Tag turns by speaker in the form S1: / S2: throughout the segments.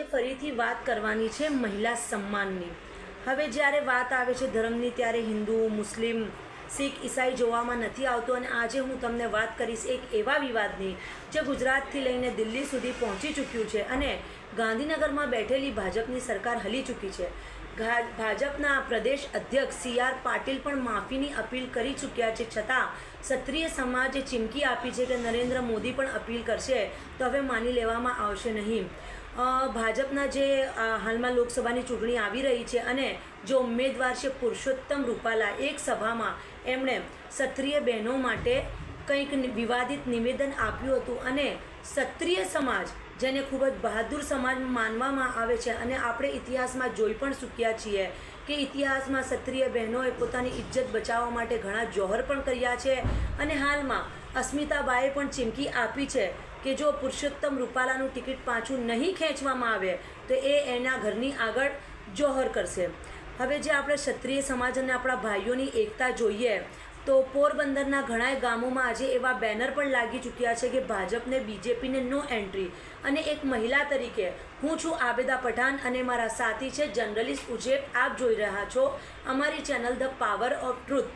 S1: આજે ફરીથી વાત કરવાની છે મહિલા સન્માનની. હવે જ્યારે વાત આવે છે ધર્મની, ત્યારે હિન્દુ, મુસ્લિમ, શીખ, ઈસાઈ જોવામાં નથી આવતો અને આજે હું તમને વાત કરીશ એક એવા વિવાદની જે ગુજરાતથી લઈને દિલ્હી સુધી પહોંચી ચૂક્યું છે અને ગાંધીનગરમાં બેઠેલી ભાજપની સરકાર હલી ચૂકી છે. ભાજપના પ્રદેશ અધ્યક્ષ સી આર પાટીલ પણ માફીની અપીલ કરી ચૂક્યા છે છતાં ક્ષત્રિય સમાજે ચીમકી આપી છે કે નરેન્દ્ર મોદી પણ અપીલ કરશે તો હવે માની લેવામાં આવશે નહીં. ભાજપના જે હાલમાં લોકસભાની ચૂંટણી આવી રહી છે અને જો ઉમેદવાર છે પુરુષોત્તમ રૂપાલા, એક સભામાં એમણે ક્ષત્રિય બહેનો માટે કંઈક વિવાદિત નિવેદન આપ્યું હતું અને ક્ષત્રિય સમાજ, જેને ખૂબ જ બહાદુર સમાજ માનવામાં આવે છે અને આપણે ઇતિહાસમાં જોઈ પણ ચૂક્યા છીએ કે ઇતિહાસમાં ક્ષત્રિય બહેનોએ પોતાની ઇજ્જત બચાવવા માટે ઘણા જોહર પણ કર્યા છે અને હાલમાં અસ્મિતાબાએ પણ ચીમકી આપી છે. કે જો પુરુષોત્તમ રૂપાલાનું ટિકિટ પાછું નહીં ખેંચવામાં આવે, તો એ એના ઘરની આગળ જોહર કરશે. હવે જે આપણે ક્ષત્રિય સમાજ અને આપણા ભાઈઓની એકતા જોઈએ, તો પોરબંદરના ઘણા ગામોમાં આજે એવા બેનર પણ લાગી ચૂક્યા છે કે ભાજપને બીજેપીને નો એન્ટ્રી. અને એક મહિલા તરીકે હું છું આબેદા પઠાણ અને મારા સાથી છે જર્નલિસ્ટ ઉજેબ. આપ જોઈ રહ્યા છો અમારી channel the power of truth.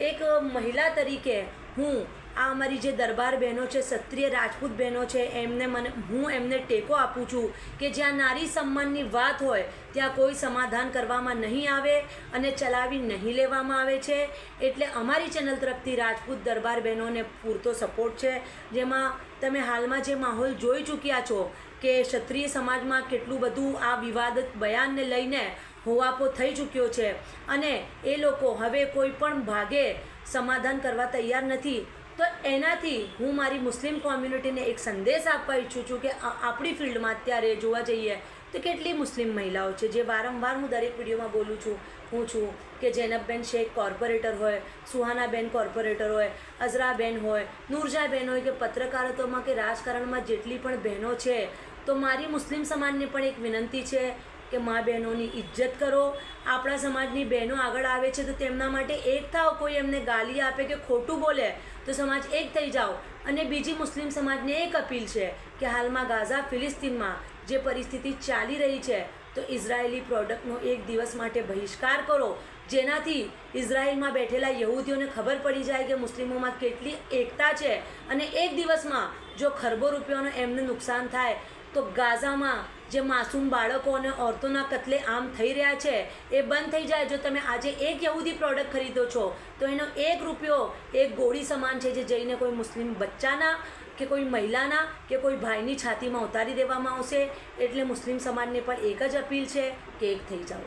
S1: એક મહિલા તરીકે હું, આ અમારી જે દરબાર બહેનો છે, ક્ષત્રિય રાજપૂત બહેનો છે, એમને મને, હું એમને ટેકો આપું છું કે જ્યાં નારી સન્માનની વાત હોય, ત્યાં કોઈ સમાધાન કરવામાં નહીં આવે અને ચલાવી નહીં લેવામાં આવે છે. એટલે અમારી ચેનલ તરફથી રાજપૂત દરબાર બહેનોને પૂરતો સપોર્ટ છે. જેમાં તમે હાલમાં જે માહોલ જોઈ ચૂક્યા છો કે ક્ષત્રિય સમાજમાં કેટલું બધું આ વિવાદિત બયાનને લઈને હોવાપો થઈ ચૂક્યો છે. અને એ લોકો હવે કોઈ પણ ભાગે સમાધાન કરવા તૈયાર નથી. તો એનાથી હું મારી મુસ્લિમ કોમ્યુનિટીને એક સંદેશ આપવા ઈચ્છું છું કે આપણી ફિલ્ડમાં અત્યારે જોવા જઈએ તો કેટલી મુસ્લિમ મહિલાઓ છે? જે વારંવાર હું દરેક વિડીયોમાં બોલું છું હું છું કે જૈનબબેન શેખ કોર્પોરેટર હોય, સુહાનાબેન કોર્પોરેટર હોય, અઝરાબેન હોય, નૂરજાબેન હોય કે પત્રકારત્વમાં કે રાજકારણમાં જેટલી પણ બહેનો છે, તો મારી મુસ્લિમ સમાજને પણ એક વિનંતી છે કે મા બહેનોની ઇજ્જત કરો. આપણા સમાજની બહેનો આગળ આવે છે તો તેમના માટે એક થાવ કોઈ એમને ગાલી આપે કે ખોટું બોલે તો સમાજ એક થઈ જાઓ. અને બીજી મુસ્લિમ સમાજને એક અપીલ છે કે હાલમાં ગાઝા ફિલિસ્તીનમાં જે પરિસ્થિતિ ચાલી રહી છે તો ઇઝરાયેલી પ્રોડક્ટનો એક દિવસ માટે બહિષ્કાર કરો. જેનાથી ઇઝરાયલમાં બેઠેલા યહૂદીઓને ખબર પડી જાય કે મુસ્લિમોમાં કેટલી એકતા છે. અને એક દિવસમાં જો ખરબો રૂપિયાનું એમને નુકસાન થાય તો ગાઝામાં જે માસૂમ બાળકો અને ઓરતોના કતલે આમ થઈ રહ્યા છે, એ બંધ થઈ જાય. જો તમે આજે એક યહૂદી પ્રોડક્ટ ખરીદો છો, તો એનો એક રૂપિયો એક ગોળી સમાન છે, જે જઈને કોઈ મુસ્લિમ બચ્ચાના કે કોઈ મહિલાના કે કોઈ ભાઈની છાતીમાં ઉતારી દેવામાં આવશે. એટલે મુસ્લિમ સમાજને પણ એક જ અપીલ છે કે એક થઈ જાઓ.